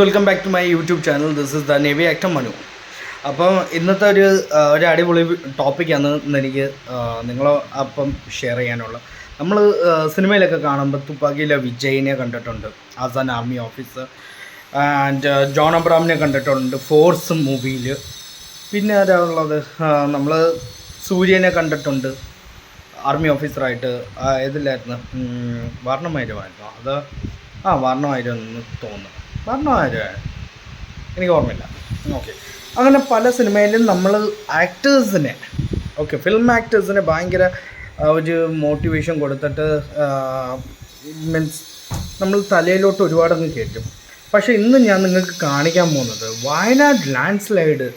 Welcome back to my YouTube channel this is the navy actor Manu അപ്പം ഇന്നത്തെ ഒരു ഒരു അടിപൊളി ടോപ്പിക്കാണ് എനിക്ക് നിങ്ങളോ അപ്പം ഷെയർ ചെയ്യാനുള്ളത്. നമ്മൾ സിനിമയിലൊക്കെ കാണുമ്പോൾ തുപ്പാക്കിയിലെ വിജയിനെ കണ്ടിട്ടുണ്ട്. As an army officer and John അബ്രാമിനെ കണ്ടിട്ടുണ്ട് ഫോഴ്സ് മൂവിയിൽ പിന്നെ ആരാ ഉള്ളത്? നമ്മൾ സൂര്യനെ കണ്ടിട്ടുണ്ട്. ആർമി ഓഫീസറായിട്ട് ആ, ഏതിലായിരുന്നു? വർണമായിരുമായിരുന്നു അത് ആ വർണമായിരുന്നു തോന്നുന്നു. വർണമായിരുന്നു എനിക്ക് ഓർമ്മയില്ല. ഓക്കെ. അങ്ങനെ പല സിനിമയിലും നമ്മൾ ആക്ടേഴ്സിനെ ഓക്കെ ഫിലിം ആക്ടേഴ്സിനെ ഭയങ്കര ഒരു മോട്ടിവേഷൻ കൊടുത്തിട്ട് മീൻസ് നമ്മൾ തലയിലോട്ട് ഒരുപാടങ്ങ് കയറ്റും. പക്ഷേ ഇന്ന് ഞാൻ നിങ്ങൾക്ക് കാണിക്കാൻ പോകുന്നത് വയനാട് ലാൻഡ് സ്ലൈഡ്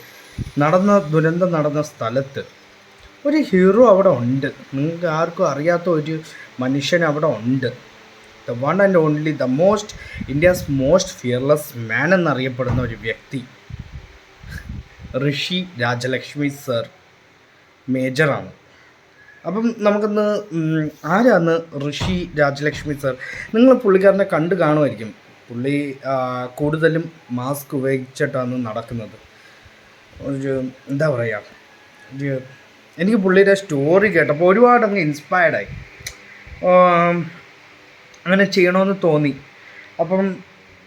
നടന്ന ദുരന്തം നടന്ന സ്ഥലത്ത് ഒരു ഹീറോ അവിടെ ഉണ്ട്. നിങ്ങൾക്ക് ആർക്കും അറിയാത്ത ഒരു മനുഷ്യൻ അവിടെ ഉണ്ട്. The one and only the most India's most fearless man എന്നറിയപ്പെടുന്ന ഒരു വ്യക്തി. ഋഷി രാജലക്ഷ്മി സർ മേജറാണ് അപ്പം നമുക്കൊന്ന് ആരാണ് ഋഷി രാജലക്ഷ്മി സർ നിങ്ങൾ പുള്ളിക്കാരനെ കണ്ടു കാണുമായിരിക്കും. പുള്ളി കൂടുതലും മാസ്ക് ഉപയോഗിച്ചിട്ടാണ് നടക്കുന്നത്. ഒരു എന്താ പറയുക എനിക്ക് പുള്ളിയുടെ സ്റ്റോറി കേട്ടപ്പോൾ ഒരുപാട് അങ്ങ് ഇൻസ്പയർഡായി അങ്ങനെ ചെയ്യണമെന്ന് തോന്നി. അപ്പം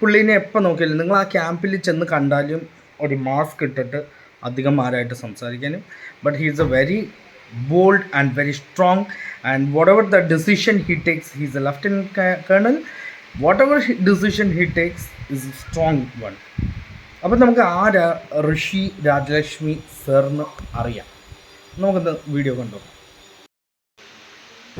പുള്ളീനെ എപ്പോൾ നോക്കിയാലും നിങ്ങൾ ആ ക്യാമ്പിൽ ചെന്ന് കണ്ടാലും ഒരു മാസ്ക് ഇട്ടിട്ട് അധികം ആരായിട്ട് സംസാരിക്കാനും. But he is a very bold and very strong and whatever the decision he takes he's a lieutenant colonel whatever decision he takes is strong one അപ്പം നമുക്ക് ആ ഋഷി രാജലക്ഷ്മി സാറിന് അറിയാം. നമുക്കത് വീഡിയോ കണ്ടു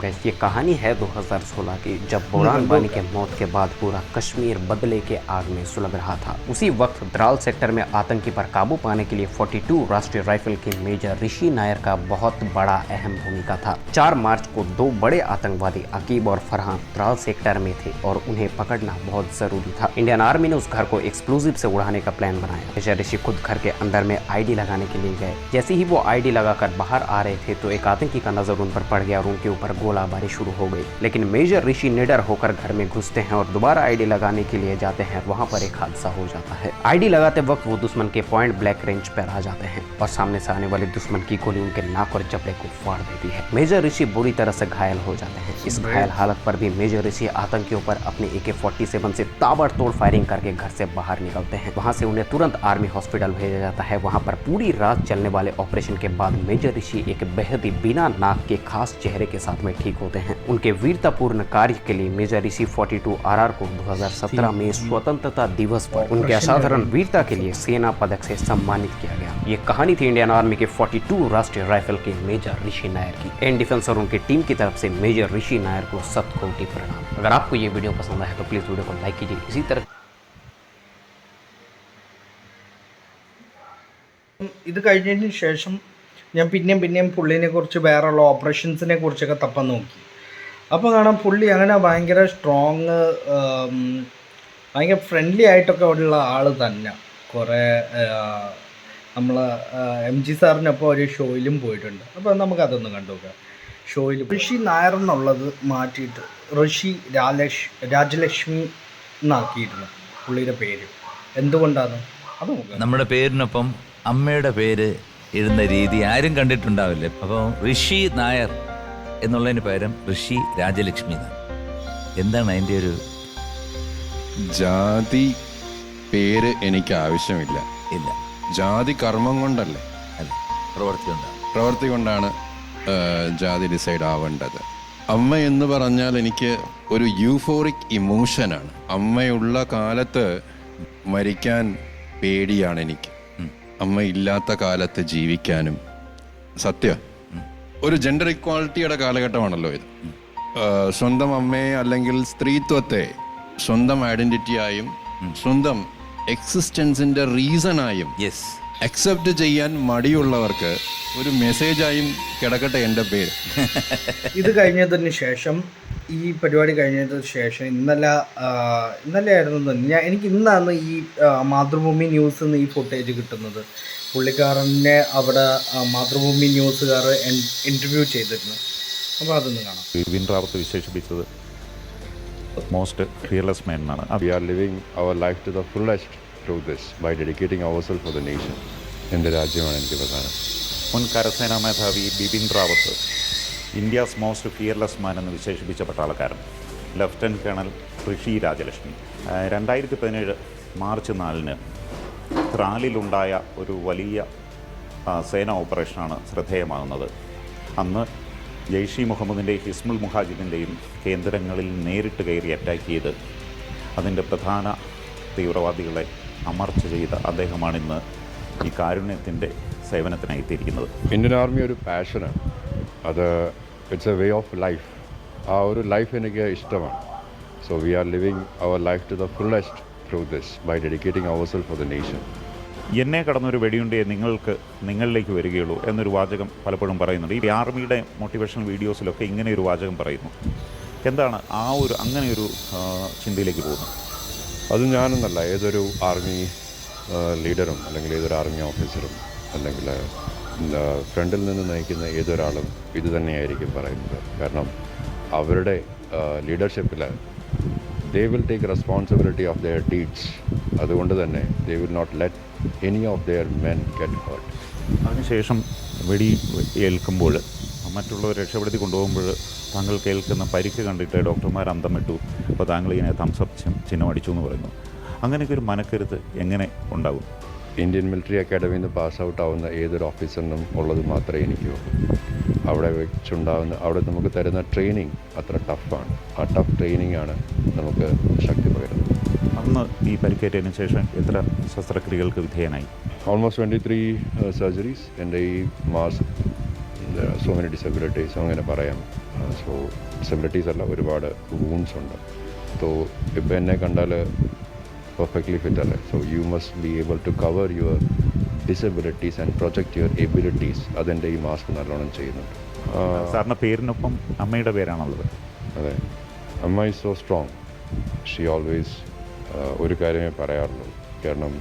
गैस ये कहानी है 2016 की जब बोरान बानी के मौत के बाद पूरा कश्मीर बदले के आग में सुलग रहा था। उसी वक्त द्राल सेक्टर में आतंकी पर काबू पाने के लिए 42 राष्ट्रीय राइफल के मेजर ऋषि नायर का बहुत बड़ा अहम भूमिका था। 4 मार्च को दो बड़े आतंकवादी अकीब और फरहान द्राल सेक्टर में थे और उन्हें पकड़ना बहुत ज़रूरी था। इंडियन आर्मी ने उस घर को एक्सप्लोजिव से उड़ाने का प्लान बनाया। मेजर ऋषि खुद घर के अंदर में आईडी लगाने के लिए गए। जैसे ही वो आईडी लगाकर बाहर आ रहे थे तो एक आतंकी का नज़र उन पर पड़ गया और उनके ऊपर गोलाबारी शुरू हो गई। लेकिन मेजर ऋषि निडर होकर घर में घुसते हैं और दोबारा आईडी लगाने के लिए जाते हैं। वहाँ पर एक हादसा हो जाता है। आईडी लगाते वक्त वो दुश्मन के पॉइंट ब्लैक रेंज पर आ जाते हैं और सामने से आने वाले दुश्मन की गोली उनके नाक और जबड़े को फाड़ देती है। मेजर ऋषि बुरी तरह से घायल हो जाते हैं। इस घायल हालत पर भी मेजर ऋषि आतंकियों पर अपने ए के फोर्टी सेवन से ताबड़तोड़ फायरिंग करके घर से बाहर निकलते हैं। वहाँ से उन्हें तुरंत आर्मी हॉस्पिटल भेजा जाता है। वहाँ पर पूरी रात चलने वाले ऑपरेशन के बाद मेजर ऋषि एक बेहद ही बिना नाक के खास चेहरे के साथ में ठीक होते हैं उनके वीरतापूर्ण कार्य के लिए मेजर ऋषि 42 आरआर को 2017 में स्वतंत्रता दिवस पर उनके असाधारण वीरता के लिए सेना पदक से सम्मानित किया गया ये कहानी थी इंडियन आर्मी के 42 राष्ट्रीय राइफल के मेजर ऋषि नायर की एन डिफेंस और उनकी टीम की तरफ से मेजर ऋषि नायर को सत कोटि प्रणाम अगर आपको ये वीडियो पसंद आए तो प्लीज वीडियो को लाइक कीजिए इसी तरह ഇത് കഴിഞ്ഞതിന് ശേഷം ഞാൻ പിന്നെയും പിന്നെയും പുള്ളിനെ കുറിച്ച് വേറെയുള്ള ഓപ്പറേഷൻസിനെ കുറിച്ചൊക്കെ തപ്പം നോക്കി. അപ്പോൾ കാണാം പുള്ളി അങ്ങനെ ഭയങ്കര സ്ട്രോങ് ഭയങ്കര ഫ്രണ്ട്ലി ആയിട്ടൊക്കെ ഉള്ള ആൾ തന്നെ. കുറേ നമ്മൾ എം ജി സാറിനൊപ്പം ഒരു ഷോയിലും പോയിട്ടുണ്ട്. അപ്പോൾ നമുക്കതൊന്ന് കണ്ടു നോക്കാം ഷോയിൽ ഋഷി നായർ എന്നുള്ളത് മാറ്റിയിട്ട് ഋഷി രാലക്ഷ് രാജലക്ഷ്മി എന്നാക്കിയിരുന്നു പുള്ളിയുടെ പേര്. എന്തുകൊണ്ടാണ്? അത് നമ്മുടെ പേരിനൊപ്പം അമ്മയുടെ പേര് എഴുതുന്ന രീതി ആരും കണ്ടിട്ടുണ്ടാവില്ല. അപ്പോൾ ഋഷി നായർ എന്നുള്ളതിന് പകരം ഋഷി രാജലക്ഷ്മി എന്നാണ് എന്താണ് അതിന്റെ ഒരു ജാതി പേര് എനിക്ക് ആവശ്യമില്ല. ഇല്ല. ജാതി കർമ്മം കൊണ്ടല്ലേ? അല്ല പ്രവൃത്തി കൊണ്ടാണ്. പ്രവൃത്തി കൊണ്ടാണ് ജാതി ഡിസൈഡ് ആവേണ്ടത്. അമ്മ എന്ന് പറഞ്ഞാൽ എനിക്ക് ഒരു യൂഫോറിക് ഇമോഷനാണ്. അമ്മയുള്ള കാലത്ത് മരിക്കാൻ പേടിയാണ് എനിക്ക്. അമ്മ ഇല്ലാത്ത കാലത്ത് ജീവിക്കാനും സത്യ ഒരു ജെൻഡർ ഇക്വാളിറ്റിയുടെ കാലഘട്ടമാണല്ലോ ഇത്. സ്വന്തം അമ്മയെ അല്ലെങ്കിൽ സ്ത്രീത്വത്തെ സ്വന്തം ഐഡന്റിറ്റിയായും സ്വന്തം എക്സിസ്റ്റൻസിന്റെ റീസണായും യെസ് അക്സെപ്റ്റ് ചെയ്യാൻ മടിയുള്ളവർക്ക് ഒരു മെസ്സേജായും കിടക്കട്ടെ എന്റെ പേര്. ഇത് കഴിഞ്ഞതിന് ശേഷം ഈ പരിപാടി കഴിഞ്ഞതിന് ശേഷം ഇന്നലെ ഇന്നലെ ആയിരുന്നു ഞാൻ എനിക്ക് ഇന്നാണ് ഈ മാതൃഭൂമി ന്യൂസിൽ നിന്ന് ഈ ഫുട്ടേജ് കിട്ടുന്നത്. പുള്ളിക്കാരനെ അവിടെ മാതൃഭൂമി ന്യൂസുകാർ ഇന്റർവ്യൂ ചെയ്തിരുന്നു. അപ്പോൾ അതൊന്ന് കാണാം. വിപിൻ റാവത്ത് വിശേഷിപ്പിച്ചത് മോസ്റ്റ് ഫിയർലെസ് മാൻ എന്നാണ്. We are living our life to the fullest this by dedicating by self for for nation. എന്റെ രാജ്യമാണ് എനിക്ക് പ്രധാനം. മുൻ കരസേനാ മേധാവി Bipin Rawat India's most fearless man എന്ന് വിശേഷിപ്പിച്ച പട്ടാളക്കാരൻ ലഫ്റ്റനന്റ് കേണൽ ഋഷി രാജലക്ഷ്മി. രണ്ടായിരത്തി പതിനേഴ് മാർച്ച് നാലിന് ത്രാലിലുണ്ടായ ഒരു വലിയ സേന ഓപ്പറേഷനാണ് ശ്രദ്ധേയമാകുന്നത്. അന്ന് ജെയ്ഷി മുഹമ്മദിന്റെ ഹിസ്മുൽ മുഹാജിദിന്റെയും കേന്ദ്രങ്ങളിൽ നേരിട്ട് കയറി അറ്റാക്ക് ചെയ്ത് അതിന്റെ പ്രധാന തീവ്രവാദികളെ അമർച്ച ചെയ്ത അദ്ദേഹമാണ് ഇന്ന് ഈ കാരുണ്യത്തിന്റെ സേവനത്തിനായി എത്തിയിരിക്കുന്നത്. ഇന്ത്യൻ ആർമി ഒരു പാഷനാണ് അത് it's a way of life ആ ഒരു ലൈഫ് എനിക്ക് ഇഷ്ടമാണ്. So we are living our life to the fullest through this by dedicating our self for the nation എന്നെ കടന്നൊരു വെടിയുണ്ടേ നിങ്ങൾക്ക് നിങ്ങളിലേക്ക് വരികയുള്ളൂ എന്നൊരു വാചകം പലപ്പോഴും പറയുന്നുണ്ട്. ഈ ആർമിയുടെ മോട്ടിവേഷണൽ വീഡിയോസിലൊക്കെ ഇങ്ങനെ ഒരു വാചകം പറയുന്നു. എന്താണ് ആ ഒരു അങ്ങനെ ഒരു ചിന്തയിലേക്ക് പോകുന്നത്? അത് ഞാനെന്നല്ല ഏതൊരു ആർമി ലീഡറും അല്ലെങ്കിൽ ഏതൊരു ആർമി ഓഫീസറും അല്ലെങ്കിൽ ഫ്രണ്ടിൽ നിന്ന് നയിക്കുന്ന ഏതൊരാളും ഇത് തന്നെയായിരിക്കും പറയുന്നത്. കാരണം അവരുടെ ലീഡർഷിപ്പിൽ they will take responsibility of their deeds അതുകൊണ്ട് തന്നെ they will not let any of their men get hurt അതിനുശേഷം വെടി ഏൽക്കുമ്പോൾ മറ്റുള്ളവർ രക്ഷപ്പെടുത്തി കൊണ്ടുപോകുമ്പോൾ താങ്കൾ കേൾക്കുന്ന പരിക്ക് കണ്ടിട്ട് ഡോക്ടർമാർ അന്തം വിട്ടു അപ്പോൾ താങ്കൾ ഇങ്ങനെ തംസപ്പ് ചിഹ്നം അടിച്ചു എന്ന് പറയുന്നു. അങ്ങനെയൊക്കെ ഒരു മനക്കരുത്ത് എങ്ങനെ ഉണ്ടാകും? ഇന്ത്യൻ മിലിറ്ററി അക്കാഡമിയിൽ നിന്ന് പാസ് ഔട്ട് ആവുന്ന ഏതൊരു ഓഫീസറിനും ഉള്ളത് മാത്രമേ എനിക്ക് അവിടെ വെച്ചുണ്ടാകുന്ന അവിടെ നമുക്ക് തരുന്ന ട്രെയിനിങ് അത്ര ടഫാണ്. ആ ടഫ് ട്രെയിനിങ് ആണ് നമുക്ക് ശക്തി പകരുന്നത്. അന്ന് ഈ പരിക്കേറ്റതിന് ശേഷം എത്ര ശസ്ത്രക്രിയകൾക്ക് വിധേയനായി? ഓൾമോസ്റ്റ് ട്വന്റി ത്രീ സർജറീസ് എന്റെ ഈ മാസ് സോ മെനി ഡിസബിലിറ്റീസ് അങ്ങനെ പറയാം. സോ ഡിസബിലിറ്റീസ് അല്ല ഒരുപാട് വൂൺസ് ഉണ്ട്. സോ ഇപ്പം എന്നെ കണ്ടാൽ പെർഫെക്റ്റ്ലി fit അല്ലേ so you must be able to cover your disabilities and project your abilities അതിന്റെ ഈ മാസ്ക് നല്ലോണം ചെയ്യുന്നുണ്ട്. സാറിന്റെ പേരിനൊപ്പം അമ്മയുടെ പേരാണുള്ളത്. അതെ. അമ്മ is so strong she always ഒരു കാര്യമേ പറയാറുള്ളൂ. കാരണം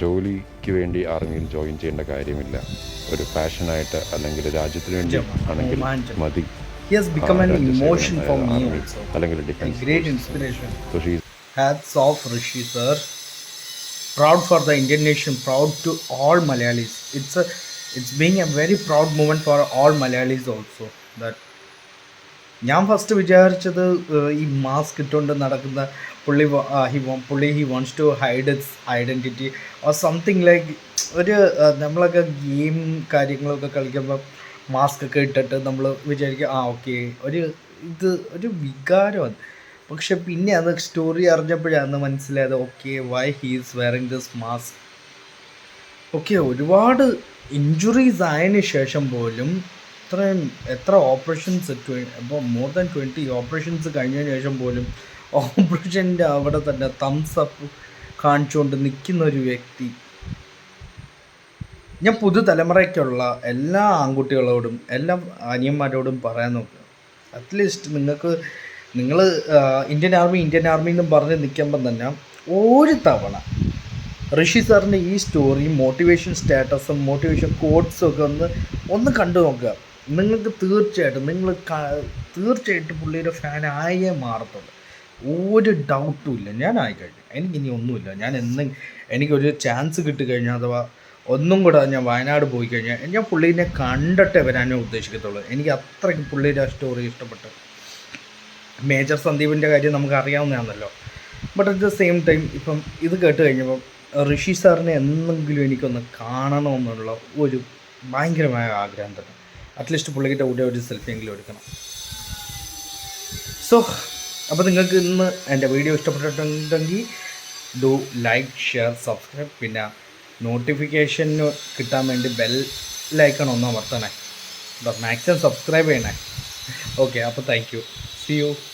ജോലിക്ക് വേണ്ടി ആർമിയിൽ ജോയിൻ ചെയ്യേണ്ട കാര്യമില്ല. ഒരു പാഷനായിട്ട് അല്ലെങ്കിൽ രാജ്യത്തിന് വേണ്ടി ആണെങ്കിൽ മതി. He has become ah, an രാജ്യസേവനം, emotion for me army, also. അല്ലെങ്കിൽ defence so she Hats off, Rishi sir. Proud for the Indian nation. Proud to all Malayalis. It's a, it's being a very proud moment for all Malayalis also. That ഞാൻ first വിചാരിച്ചത് ഈ mask ഇട്ടുകൊണ്ട് നടക്കുന്ന പുള്ളി he പുള്ളി he wants to hide its identity or something like ഒരു നമ്മളൊക്കെ game കാര്യങ്ങളൊക്കെ കളിക്കുമ്പോൾ മാസ്ക് ഒക്കെ ഇട്ടിട്ട് നമ്മൾ വിചാരിക്കുക ആ ഓക്കെ ഒരു ഇത് ഒരു വികാരമാണ് പക്ഷെ പിന്നെ അത് സ്റ്റോറി അറിഞ്ഞപ്പോഴാണ് മനസ്സിലായത് okay why he's wearing this mask okay ഒരുപാട് ഇഞ്ചുറീസ് ആയതിനു ശേഷം പോലും ഇത്രയും എത്ര ഓപ്പറേഷൻസ് അപ്പോൾ മോർ ദാൻ ട്വന്റി ഓപ്പറേഷൻസ് കഴിഞ്ഞതിന് ശേഷം പോലും ഓപ്പറേഷന്റെ അവിടെ തന്നെ തംസ് അപ്പ് കാണിച്ചുകൊണ്ട് നിൽക്കുന്ന ഒരു വ്യക്തി. ഞാൻ പുതുതലമുറയ്ക്കുള്ള എല്ലാ ആൺകുട്ടികളോടും എല്ലാ അനിയന്മാരോടും പറയാൻ നോക്കുക. അറ്റ്ലീസ്റ്റ് നിങ്ങൾക്ക് നിങ്ങൾ ഇന്ത്യൻ ആർമി ഇന്ത്യൻ ആർമി എന്നും പറഞ്ഞ് നിൽക്കുമ്പം തന്നെ ഒരു തവണ ഋഷി സാറിന്റെ ഈ സ്റ്റോറി മോട്ടിവേഷൻ സ്റ്റാറ്റസും മോട്ടിവേഷൻ കോഡ്സും ഒക്കെ ഒന്ന് ഒന്ന് കണ്ടു നോക്കുക. നിങ്ങൾക്ക് തീർച്ചയായിട്ടും നിങ്ങൾ തീർച്ചയായിട്ടും പുള്ളിയുടെ ഫാൻ മാറത്തുള്ളൂ. ഒരു ഡൗട്ടും ഇല്ല. ഞാൻ ആയിക്കഴിഞ്ഞു എനിക്കിനി ഒന്നുമില്ല. ഞാൻ എന്നും എനിക്കൊരു ചാൻസ് കിട്ടിക്കഴിഞ്ഞാൽ അഥവാ ഒന്നും കൂടെ ഞാൻ വയനാട് പോയി കഴിഞ്ഞാൽ ഞാൻ പുള്ളീനെ കണ്ടിട്ടേ വരാനേ ഉദ്ദേശിക്കത്തുള്ളൂ. എനിക്ക് അത്രയ്ക്ക് പുള്ളിയുടെ സ്റ്റോറി ഇഷ്ടപ്പെട്ടു മേജർ സന്ദീപിന്റെ കാര്യം നമുക്ക് അറിയാവുന്നതാണല്ലോ. But at the same time ഇപ്പം ഇത് കേട്ട് കഴിഞ്ഞപ്പം ഋഷി സാറിനെ എന്തെങ്കിലും എനിക്കൊന്ന് കാണണമെന്നുള്ള ഒരു ഭയങ്കരമായ ആഗ്രഹം തന്നെ. അറ്റ്ലീസ്റ്റ് പുള്ളിക്കിட்ட കൂടെ ഒരു സെൽഫിയെങ്കിലും എടുക്കണം. സോ അപ്പോൾ നിങ്ങൾക്ക് ഇന്ന് എന്റെ വീഡിയോ ഇഷ്ടപ്പെട്ടിട്ടുണ്ടെങ്കിൽ ഡു ലൈക്ക് ഷെയർ സബ്സ്ക്രൈബ് പിന്നെ നോട്ടിഫിക്കേഷന് കിട്ടാൻ വേണ്ടി ബെൽ ലൈക്കൺ ഒന്ന് അമർത്തണേ. മാക്സിമം സബ്സ്ക്രൈബ് ചെയ്യണേ. ഓക്കെ അപ്പോൾ താങ്ക് See you.